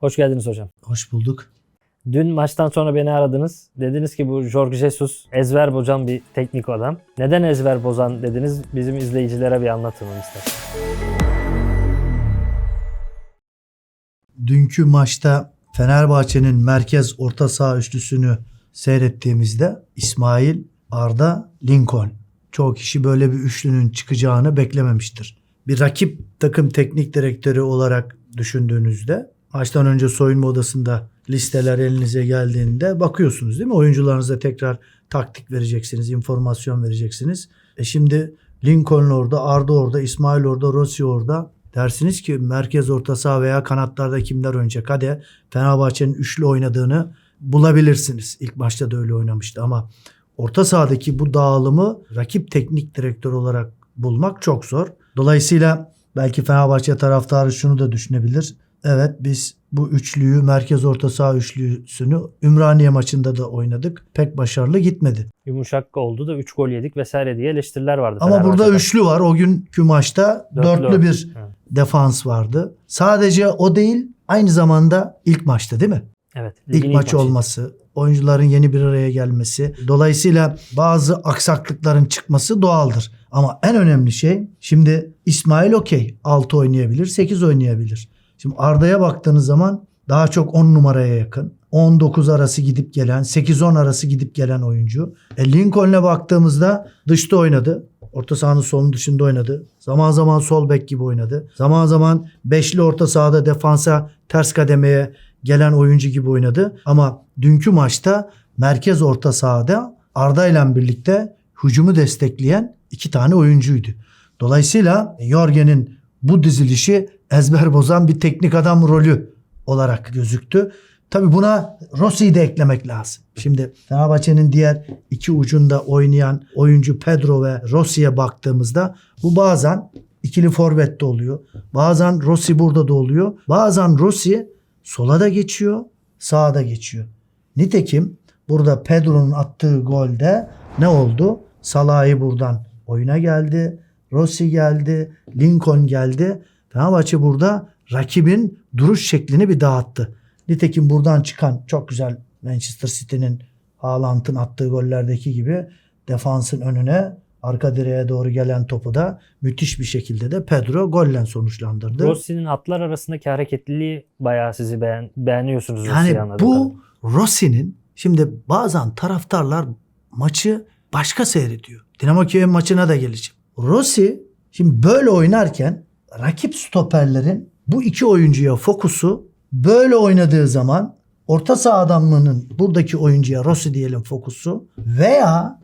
Hoş geldiniz hocam. Hoş bulduk. Dün maçtan sonra beni aradınız. Dediniz ki bu Jorge Jesus ezber bozan bir teknik adam. Neden ezber bozan dediniz? Bizim izleyicilere bir anlatın istedim. Dünkü maçta Fenerbahçe'nin merkez orta saha üçlüsünü seyrettiğimizde İsmail, Arda, Lincoln. Çoğu kişi böyle bir üçlünün çıkacağını beklememiştir. Bir rakip takım teknik direktörü olarak düşündüğünüzde maçtan önce soyunma odasında listeler elinize geldiğinde bakıyorsunuz değil mi? Oyuncularınıza tekrar taktik vereceksiniz, informasyon vereceksiniz. E şimdi Lincoln orada, Arda orada, İsmail orada, Rossi orada. Dersiniz ki merkez orta saha veya kanatlarda kimler oynayacak? Hadi Fenerbahçe'nin üçlü oynadığını bulabilirsiniz. İlk maçta da öyle oynamıştı ama orta sahadaki bu dağılımı rakip teknik direktör olarak bulmak çok zor. Dolayısıyla belki Fenerbahçe taraftarı şunu da düşünebilir. Evet biz bu üçlüyü merkez orta saha üçlüsünü Ümraniye maçında da oynadık. Pek başarılı gitmedi. Yumuşak oldu da 3 gol yedik vesaire diye eleştiriler vardı. Ama burada üçlü var. O günkü maçta Dörtlü. dörtlü bir Evet. defans vardı. Sadece o değil aynı zamanda ilk maçta değil mi? Evet. İlk ligin maç maçı. olması, oyuncuların yeni bir araya gelmesi. Dolayısıyla bazı aksaklıkların çıkması doğaldır. Ama en önemli şey şimdi İsmail okey 6 oynayabilir, 8 oynayabilir. Şimdi Arda'ya baktığınız zaman daha çok 10 numaraya yakın. 19 arası gidip gelen, 8-10 arası gidip gelen oyuncu. E Lincoln'e baktığımızda dışta oynadı. Orta sahanın solun dışında oynadı. Zaman zaman sol bek gibi oynadı. Zaman zaman beşli orta sahada defansa ters kademeye gelen oyuncu gibi oynadı. Ama dünkü maçta merkez orta sahada Arda ile birlikte hücumu destekleyen iki tane oyuncuydu. Dolayısıyla Jorgen'in bu dizilişi ezber bozan bir teknik adam rolü olarak gözüktü. Tabi buna Rossi'yi de eklemek lazım. Şimdi Fenerbahçe'nin diğer iki ucunda oynayan oyuncu Pedro ve Rossi'ye baktığımızda bu bazen ikili forvette oluyor. Bazen Rossi burada da oluyor. Bazen Rossi sola da geçiyor, sağa da geçiyor. Nitekim burada Pedro'nun attığı golde ne oldu? Salah'ı buradan oyuna geldi. Rossi geldi. Lincoln geldi. Fenerbahçe burada rakibin duruş şeklini bir dağıttı. Nitekim buradan çıkan çok güzel Manchester City'nin Haaland'ın attığı gollerdeki gibi defansın önüne arka direğe doğru gelen topu da müthiş bir şekilde de Pedro golle sonuçlandırdı. Rossi'nin atlar arasındaki hareketliliği bayağı sizi beğen, beğeniyorsunuz Yani bu Rossi'nin şimdi bazen taraftarlar maçı başka seyrediyor. Dinamo Kiev maçına da geleceğim. Rossi şimdi böyle oynarken rakip stoperlerin bu iki oyuncuya fokusu böyle oynadığı zaman orta saha adamlığının buradaki oyuncuya Rossi diyelim fokusu veya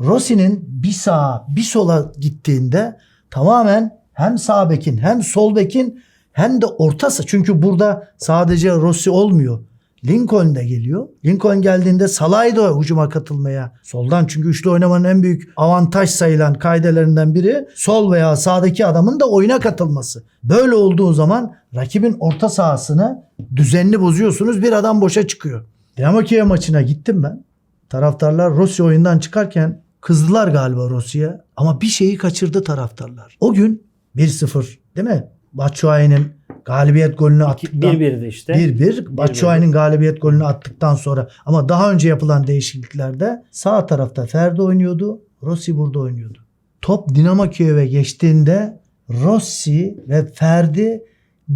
Rossi'nin bir sağa bir sola gittiğinde tamamen hem sağ bekin hem sol bekin hem de ortası. Çünkü burada sadece Rossi olmuyor. Lincoln de geliyor. Lincoln geldiğinde Salay da hücuma katılmaya soldan çünkü üçlü oynamanın en büyük avantaj sayılan kaidelerinden biri sol veya sağdaki adamın da oyuna katılması. Böyle olduğu zaman rakibin orta sahasını düzenli bozuyorsunuz. Bir adam boşa çıkıyor. Dinamo Kiev maçına gittim ben. Taraftarlar Rossi oyundan çıkarken kızdılar galiba Rossi'ye ama bir şeyi kaçırdı taraftarlar. O gün 1-0 değil mi? Batshuayi'nin galibiyet golünü attıktan 1-1'di işte. 1-1. Batshuayi'nin galibiyet golünü attıktan sonra ama daha önce yapılan değişikliklerde sağ tarafta Ferdi oynuyordu. Rossi burada oynuyordu. Top Dinamo Kiev'e geçtiğinde Rossi ve Ferdi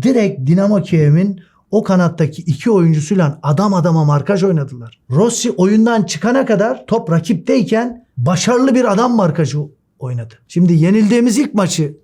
direkt Dinamo Kiev'in o kanattaki iki oyuncusuyla adam adama markaj oynadılar. Rossi oyundan çıkana kadar top rakipteyken başarılı bir adam markajı oynadı. Şimdi yenildiğimiz ilk maçı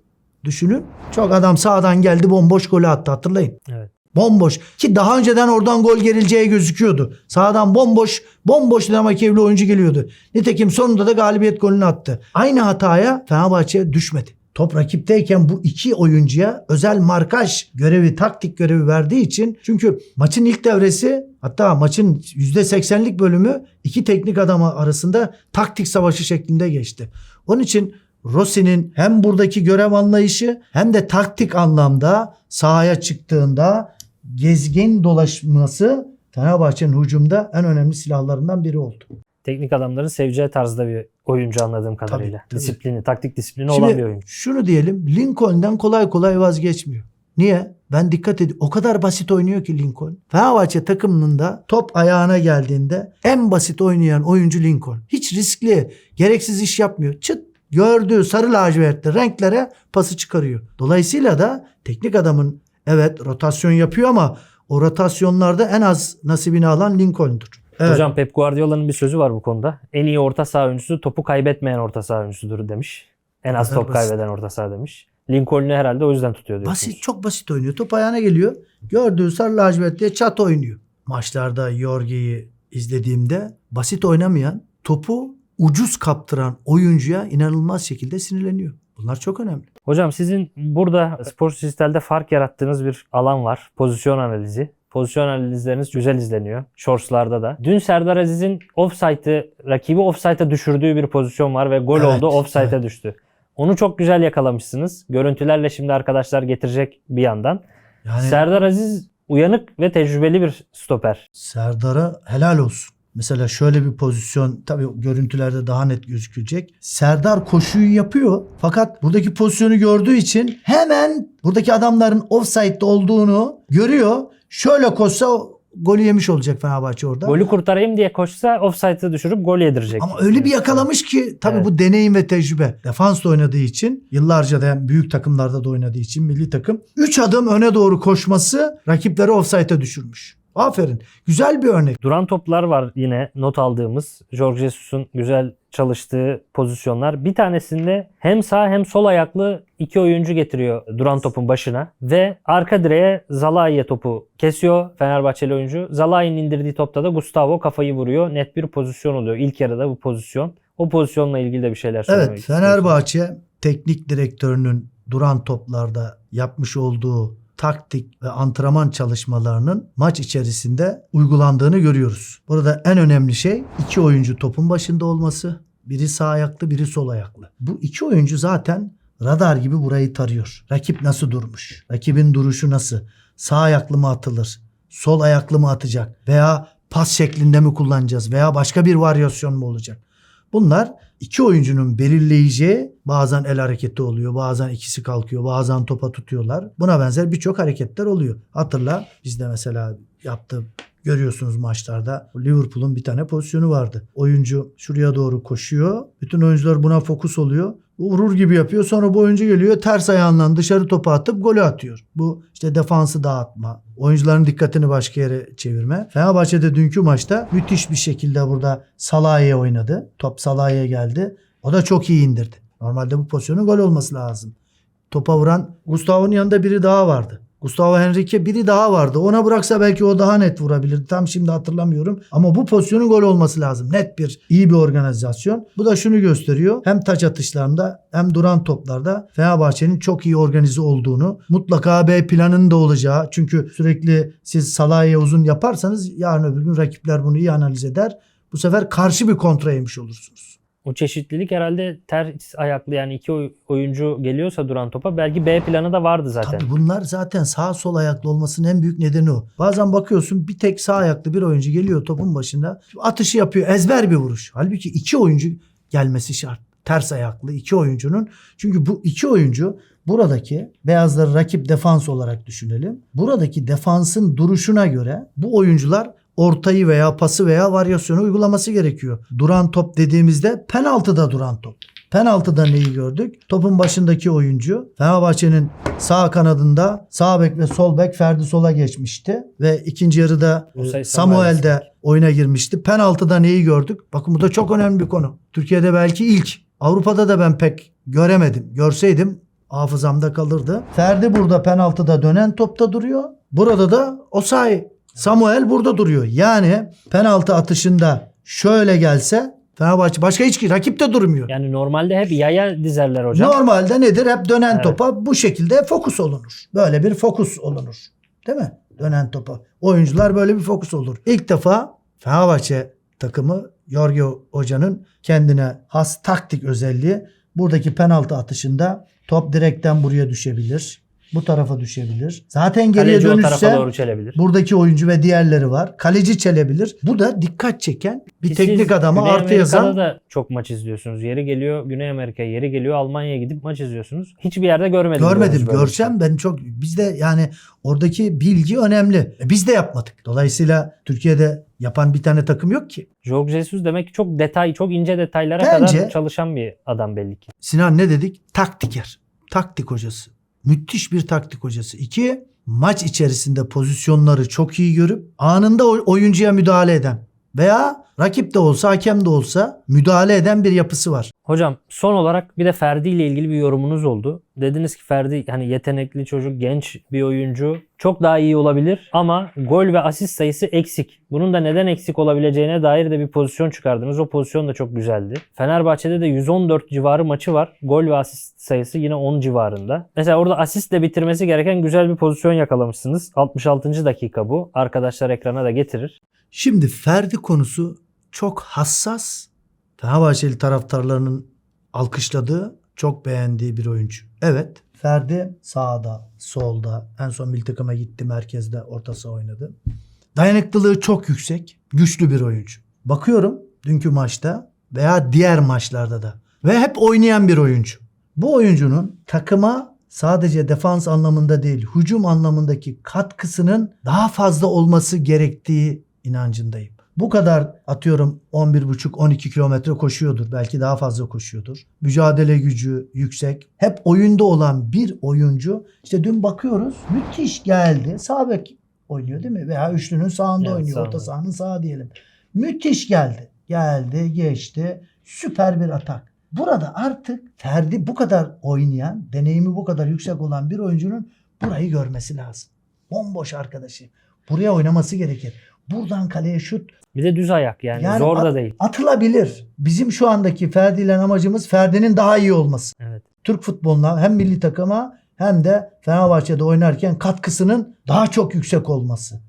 düşünün. Çok adam sağdan geldi bomboş golü attı hatırlayın. Evet. Bomboş. Ki daha önceden oradan gol gerileceği gözüküyordu. Sağdan bomboş, bomboş Dinamo Kiev'li oyuncu geliyordu. Nitekim sonunda da galibiyet golünü attı. Aynı hataya Fenerbahçe düşmedi. Top rakipteyken bu iki oyuncuya özel markaj görevi, taktik görevi verdiği için çünkü maçın ilk devresi hatta maçın %80'lik bölümü iki teknik adam arasında taktik savaşı şeklinde geçti. Onun için Rossi'nin hem buradaki görev anlayışı hem de taktik anlamda sahaya çıktığında gezgin dolaşması Fenerbahçe'nin hücumda en önemli silahlarından biri oldu. Teknik adamların seveceği tarzda bir oyuncu anladığım kadarıyla. tabii. Disiplini, taktik disiplini Şimdi olan bir oyuncu. şunu diyelim Lincoln'den kolay kolay vazgeçmiyor. Niye? Ben dikkat ediyorum. O kadar basit oynuyor ki Lincoln. Fenerbahçe takımında top ayağına geldiğinde en basit oynayan oyuncu Lincoln. Hiç riskli, gereksiz iş yapmıyor. Çıt gördüğü sarı lacivertli renklere pası çıkarıyor. Dolayısıyla da teknik adamın evet rotasyon yapıyor ama o rotasyonlarda en az nasibini alan Lincoln'dur. Evet. Hocam Pep Guardiola'nın bir sözü var bu konuda. En iyi orta saha oyuncusu topu kaybetmeyen orta saha oyuncusudur demiş. En az top basit. kaybeden orta saha demiş. Lincoln'u herhalde o yüzden tutuyor diyorsunuz. Basit, çok basit oynuyor. Top ayağına geliyor. Gördüğü sarı lacivert diye çat oynuyor. Maçlarda Jorge'yi izlediğimde basit oynamayan, topu ucuz kaptıran oyuncuya inanılmaz şekilde sinirleniyor. Bunlar çok önemli. Hocam sizin burada spor sistemde fark yarattığınız bir alan var. Pozisyon analizi. Pozisyon analizleriniz güzel izleniyor. Shorts'larda da. Dün Serdar Aziz'in offside'ı, rakibi offside'a düşürdüğü bir pozisyon var ve gol Evet, oldu, offside'a evet. düştü. Onu çok güzel yakalamışsınız. Görüntülerle şimdi arkadaşlar getirecek bir yandan. Yani Serdar Aziz uyanık ve tecrübeli bir stoper. Serdar'a helal olsun. Mesela şöyle bir pozisyon tabii görüntülerde daha net gözükecek. Serdar koşuyu yapıyor fakat buradaki pozisyonu gördüğü için hemen buradaki adamların offside'de olduğunu görüyor. Şöyle koşsa golü yemiş olacak Fenerbahçe orada. Golü kurtarayım diye koşsa offside'ı düşürüp gol yedirecek. Ama öyle bir yakalamış ki tabii Evet. bu deneyim ve tecrübe. Defansla oynadığı için yıllarca da hem büyük takımlarda da oynadığı için milli takım 3 adım öne doğru koşması rakipleri offside'e düşürmüş. Aferin. Güzel bir örnek. Duran toplar var yine not aldığımız. Jorge Jesus'un güzel çalıştığı pozisyonlar. Bir tanesinde hem sağ hem sol ayaklı iki oyuncu getiriyor duran topun başına. Ve arka direğe Zalai'ye topu kesiyor Fenerbahçeli oyuncu. Zalai'nin indirdiği topta da Gustavo kafayı vuruyor. Net bir pozisyon oluyor. İlk yarıda bu pozisyon. O pozisyonla ilgili de bir şeyler söylemek Evet. Fenerbahçe teknik direktörünün duran toplarda yapmış olduğu taktik ve antrenman çalışmalarının maç içerisinde uygulandığını görüyoruz. Burada en önemli şey iki oyuncu topun başında olması. Biri sağ ayaklı, biri sol ayaklı. Bu iki oyuncu zaten radar gibi burayı tarıyor. Rakip nasıl durmuş? Rakibin duruşu nasıl? Sağ ayaklı mı atılır? Sol ayaklı mı atacak? Veya pas şeklinde mi kullanacağız? Veya başka bir varyasyon mu olacak? Bunlar iki oyuncunun belirleyeceği bazen el hareketi oluyor, bazen ikisi kalkıyor, bazen topa tutuyorlar. Buna benzer birçok hareketler oluyor. Hatırla bizde mesela yaptığı görüyorsunuz maçlarda Liverpool'un bir tane pozisyonu vardı. Oyuncu şuraya doğru koşuyor. Bütün oyuncular buna fokus oluyor. Vurur gibi yapıyor. Sonra bu oyuncu geliyor ters ayağından dışarı topu atıp golü atıyor. Bu işte defansı dağıtma. Oyuncuların dikkatini başka yere çevirme. Fenerbahçe'de dünkü maçta müthiş bir şekilde burada Salah'ya oynadı. Top Salah'ya geldi. O da çok iyi indirdi. Normalde bu pozisyonun gol olması lazım. Topa vuran Gustavo'nun yanında biri daha vardı. Gustavo Henrique biri daha vardı. Ona bıraksa belki o daha net vurabilirdi. Tam şimdi hatırlamıyorum. Ama bu pozisyonun gol olması lazım. Net bir, iyi bir organizasyon. Bu da şunu gösteriyor. Hem taç atışlarında hem duran toplarda Fenerbahçe'nin çok iyi organize olduğunu, mutlaka B planının da olacağı. Çünkü sürekli siz Salah'a uzun yaparsanız yarın öbür gün rakipler bunu iyi analiz eder. Bu sefer karşı bir kontra yemiş olursunuz. O çeşitlilik herhalde ters ayaklı yani iki oy- oyuncu geliyorsa duran topa belki B planı da vardı zaten. Tabii bunlar zaten sağ sol ayaklı olmasının en büyük nedeni o. Bazen bakıyorsun bir tek sağ ayaklı bir oyuncu geliyor topun başında. Atışı yapıyor. Ezber bir vuruş. Halbuki iki oyuncu gelmesi şart. Ters ayaklı iki oyuncunun. Çünkü bu iki oyuncu buradaki beyazları rakip defans olarak düşünelim. Buradaki defansın duruşuna göre bu oyuncular ortayı veya pası veya varyasyonu uygulaması gerekiyor. Duran top dediğimizde penaltıda duran top. Penaltıda neyi gördük? Topun başındaki oyuncu Fenerbahçe'nin sağ kanadında sağ bek ve sol bek Ferdi sola geçmişti ve ikinci yarıda e, Samuel de oyuna girmişti. Penaltıda neyi gördük? Bakın bu da çok önemli bir konu. Türkiye'de belki ilk. Avrupa'da da ben pek göremedim. Görseydim hafızamda kalırdı. Ferdi burada penaltıda dönen topta duruyor. Burada da Osayi. Samuel burada duruyor. Yani penaltı atışında şöyle gelse Fenerbahçe başka hiç rakip de durmuyor. Yani normalde hep yaya dizerler hocam. Normalde nedir? Hep dönen Evet. topa bu şekilde fokus olunur. Böyle bir fokus olunur. Değil mi? Dönen topa. Oyuncular böyle bir fokus olur. İlk defa Fenerbahçe takımı Jorge Hoca'nın kendine has taktik özelliği buradaki penaltı atışında top direkten buraya düşebilir. Bu tarafa düşebilir. Zaten geriye Kaleci o tarafa dönüşse doğru çelebilir. buradaki oyuncu ve diğerleri var. Kaleci çelebilir. Bu da dikkat çeken bir Ki siz teknik adama Güney artı Amerika'da yazan da çok maç izliyorsunuz. Yeri geliyor Güney Amerika, yeri geliyor Almanya'ya gidip maç izliyorsunuz. Hiçbir yerde görmedim. Görmedim. böyle bir Görsem ben çok bizde yani oradaki bilgi önemli. E, Biz de yapmadık. Dolayısıyla Türkiye'de yapan bir tane takım yok ki. Jorge Jesus demek ki çok detay, çok ince detaylara Bence- kadar çalışan bir adam belli ki. Sinan ne dedik? Taktiker. Taktik hocası. Müthiş bir taktik hocası. İki, maç içerisinde pozisyonları çok iyi görüp anında oyuncuya müdahale eden veya rakip de olsa hakem de olsa müdahale eden bir yapısı var. Hocam son olarak bir de Ferdi ile ilgili bir yorumunuz oldu. Dediniz ki Ferdi hani yetenekli çocuk, genç bir oyuncu. Çok daha iyi olabilir ama gol ve asist sayısı eksik. Bunun da neden eksik olabileceğine dair de bir pozisyon çıkardınız. O pozisyon da çok güzeldi. Fenerbahçe'de de 114 civarı maçı var. Gol ve asist sayısı yine 10 civarında. Mesela orada asistle bitirmesi gereken güzel bir pozisyon yakalamışsınız. 66. dakika bu. Arkadaşlar ekrana da getirir. Şimdi Ferdi konusu çok hassas. Fenerbahçeli taraftarlarının alkışladığı, çok beğendiği bir oyuncu. Evet, Ferdi sağda, solda, en son milli takıma gitti, merkezde orta saha oynadı. Dayanıklılığı çok yüksek, güçlü bir oyuncu. Bakıyorum dünkü maçta veya diğer maçlarda da ve hep oynayan bir oyuncu. Bu oyuncunun takıma sadece defans anlamında değil, hücum anlamındaki katkısının daha fazla olması gerektiği inancındayım. Bu kadar atıyorum 11,5-12 kilometre koşuyordur. Belki daha fazla koşuyordur. Mücadele gücü yüksek. Hep oyunda olan bir oyuncu. İşte dün bakıyoruz müthiş geldi. Sağ bek oynuyor değil mi? Veya üçlünün sağında Evet, oynuyor. sağında. Orta sahanın sağı diyelim. Müthiş geldi. Geldi, geçti. Süper bir atak. Burada artık Ferdi bu kadar oynayan, deneyimi bu kadar yüksek olan bir oyuncunun burayı görmesi lazım. Bomboş arkadaşı. Buraya oynaması gerekir. Buradan kaleye şut Bir de düz ayak yani, Yani zor da değil. atılabilir. Bizim şu andaki Ferdi ile amacımız Ferdi'nin daha iyi olması. Evet. Türk futboluna hem milli takıma hem de Fenerbahçe'de oynarken katkısının daha çok yüksek olması.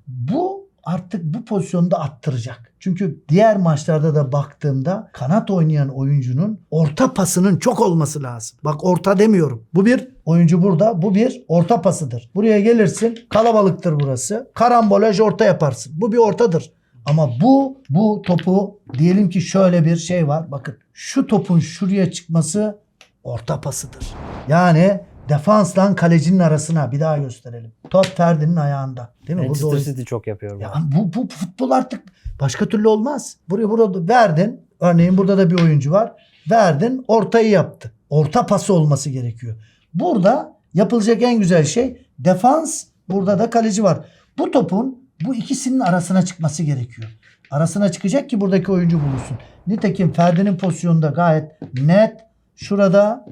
Artık bu pozisyonda attıracak. Çünkü diğer maçlarda da baktığımda kanat oynayan oyuncunun orta pasının çok olması lazım. Bak orta demiyorum. Bu bir oyuncu burada. Bu bir orta pasıdır. Buraya gelirsin. Kalabalıktır burası. Karambolaj orta yaparsın. Bu bir ortadır. Ama bu bu topu diyelim ki şöyle bir şey var. Bakın şu topun şuraya çıkması orta pasıdır. Yani defansla kalecinin arasına bir daha gösterelim. Top Ferdi'nin ayağında. Değil mi? Manchester City çok yapıyor ya bu, bu futbol artık başka türlü olmaz. Buraya burada verdin. Örneğin burada da bir oyuncu var. Verdin ortayı yaptı. Orta pası olması gerekiyor. Burada yapılacak en güzel şey defans. Burada da kaleci var. Bu topun bu ikisinin arasına çıkması gerekiyor. Arasına çıkacak ki buradaki oyuncu bulunsun. Nitekim Ferdi'nin pozisyonunda gayet net. Şurada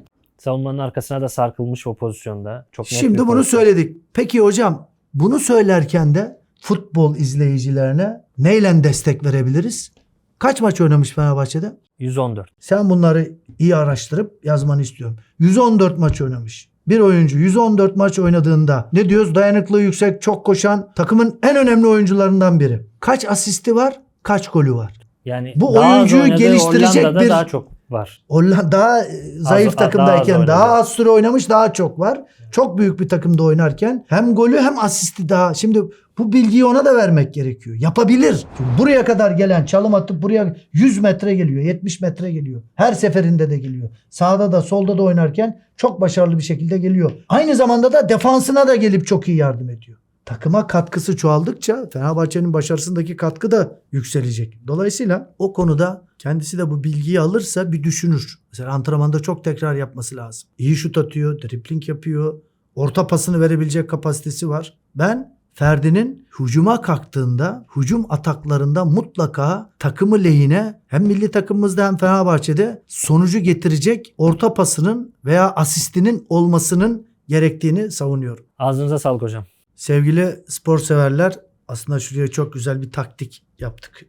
Savunmanın arkasına da sarkılmış o pozisyonda. Çok net bir Şimdi bunu pozisyon. söyledik. Peki hocam bunu söylerken de futbol izleyicilerine neyle destek verebiliriz? Kaç maç oynamış Fenerbahçe'de? 114. Sen bunları iyi araştırıp yazmanı istiyorum. 114 maç oynamış. Bir oyuncu 114 maç oynadığında ne diyoruz? Dayanıklığı yüksek, çok koşan takımın en önemli oyuncularından biri. Kaç asisti var? Kaç golü var? Yani Bu oyuncuyu geliştirecek Hollanda'da bir- daha çok var. Hollanda daha e, zayıf Az- daha takımdayken az daha, az süre oynamış daha çok var. Çok büyük bir takımda oynarken hem golü hem asisti daha. Şimdi bu bilgiyi ona da vermek gerekiyor. Yapabilir. Çünkü buraya kadar gelen çalım atıp buraya 100 metre geliyor, 70 metre geliyor. Her seferinde de geliyor. Sağda da solda da oynarken çok başarılı bir şekilde geliyor. Aynı zamanda da defansına da gelip çok iyi yardım ediyor. Takıma katkısı çoğaldıkça Fenerbahçe'nin başarısındaki katkı da yükselecek. Dolayısıyla o konuda kendisi de bu bilgiyi alırsa bir düşünür. Mesela antrenmanda çok tekrar yapması lazım. İyi şut atıyor, dripling yapıyor. Orta pasını verebilecek kapasitesi var. Ben Ferdi'nin hücuma kalktığında, hücum ataklarında mutlaka takımı lehine hem milli takımımızda hem Fenerbahçe'de sonucu getirecek orta pasının veya asistinin olmasının gerektiğini savunuyorum. Ağzınıza sağlık hocam. Sevgili spor severler aslında şuraya çok güzel bir taktik yaptık.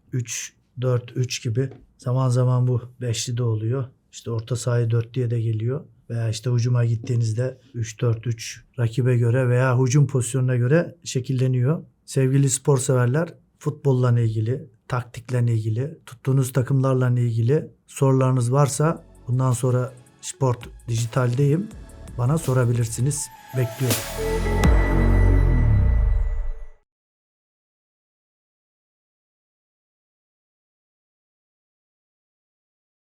3-4-3 gibi. Zaman zaman bu beşli de oluyor. İşte orta sahayı dörtlüye de geliyor. Veya işte hücuma gittiğinizde 3-4-3 rakibe göre veya hücum pozisyonuna göre şekilleniyor. Sevgili spor severler futbolla ilgili, taktikle ilgili, tuttuğunuz takımlarla ilgili sorularınız varsa bundan sonra Sport Dijital'deyim. bana sorabilirsiniz. Bekliyorum.